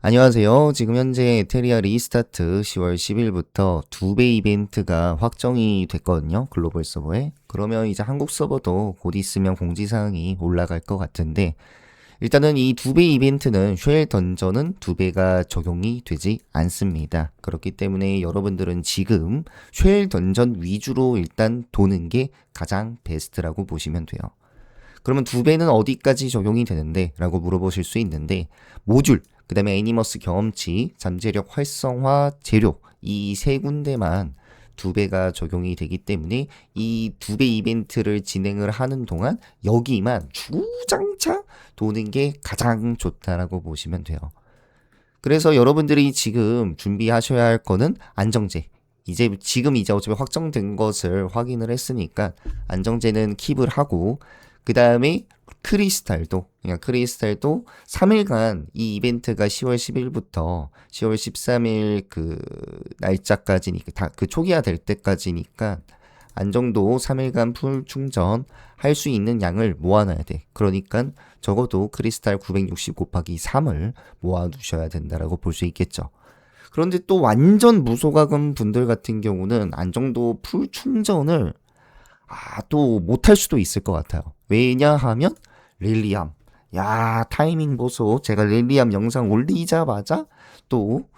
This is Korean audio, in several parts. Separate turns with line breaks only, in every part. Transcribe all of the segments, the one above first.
안녕하세요. 지금 현재 에테리아 리스타트 10월 10일부터 두 배 이벤트가 확정이 됐거든요. 글로벌 서버에. 그러면 이제 한국 서버도 곧 있으면 공지사항이 올라갈 것 같은데, 일단은 이 두 배 이벤트는 쉘 던전은 두 배가 적용이 되지 않습니다. 그렇기 때문에 여러분들은 지금 쉘 던전 위주로 일단 도는 게 가장 베스트라고 보시면 돼요. 그러면 두 배는 어디까지 적용이 되는데? 라고 물어보실 수 있는데, 모듈, 그 다음에 애니머스 경험치, 잠재력 활성화 재료, 이 세 군데만 두 배가 적용이 되기 때문에 이 두 배 이벤트를 진행을 하는 동안 여기만 주장창 도는 게 가장 좋다라고 보시면 돼요. 그래서 여러분들이 지금 준비하셔야 할 거는 안정제. 이제 지금 이제 어차피 확정된 것을 확인을 했으니까 안정제는 킵을 하고 그 다음에 크리스탈도 그냥 크리스탈도 3일간 이 이벤트가 10월 10일부터 10월 13일 그 날짜까지니까 다 그 초기화 될 때까지니까 안정도 3일간 풀 충전 할 수 있는 양을 모아놔야 돼. 그러니까 적어도 크리스탈 960 곱하기 3을 모아두셔야 된다라고 볼 수 있겠죠. 그런데 또 완전 무소가금 분들 같은 경우는 안정도 풀 충전을 아, 또 못할 수도 있을 것 같아요. 왜냐하면 릴리암. 야, 타이밍 보소. 제가 릴리암 영상 올리자마자 또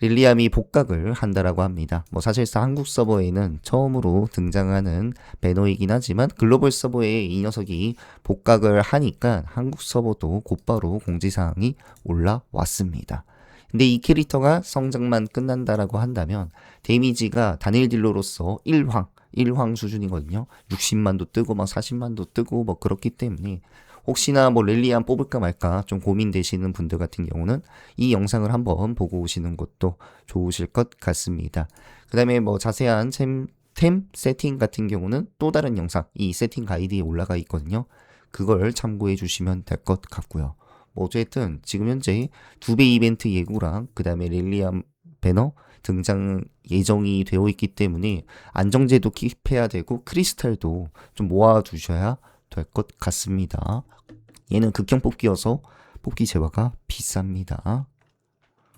릴리암이 복각을 한다라고 합니다. 뭐 사실상 한국 서버에는 처음으로 등장하는 배너이긴 하지만 글로벌 서버에 이 녀석이 복각을 하니까 한국 서버도 곧바로 공지사항이 올라왔습니다. 근데 이 캐릭터가 성장만 끝난다라고 한다면 데미지가 단일 딜러로서 1황, 1황 수준이거든요. 60만도 뜨고 막 40만도 뜨고 뭐 그렇기 때문에 혹시나 뭐 렐리안 뽑을까 말까 좀 고민되시는 분들 같은 경우는 이 영상을 한번 보고 오시는 것도 좋으실 것 같습니다. 그 다음에 뭐 자세한 템, 템 세팅 같은 경우는 또 다른 영상, 이 세팅 가이드에 올라가 있거든요. 그걸 참고해 주시면 될 것 같고요. 뭐 어쨌든 지금 현재 두 배 이벤트 예고랑 그 다음에 렐리안 배너 등장 예정이 되어 있기 때문에 안정제도 킵해야 되고 크리스탈도 좀 모아두셔야 될 것 같습니다. 얘는 극형 뽑기여서 뽑기 재화가 비쌉니다.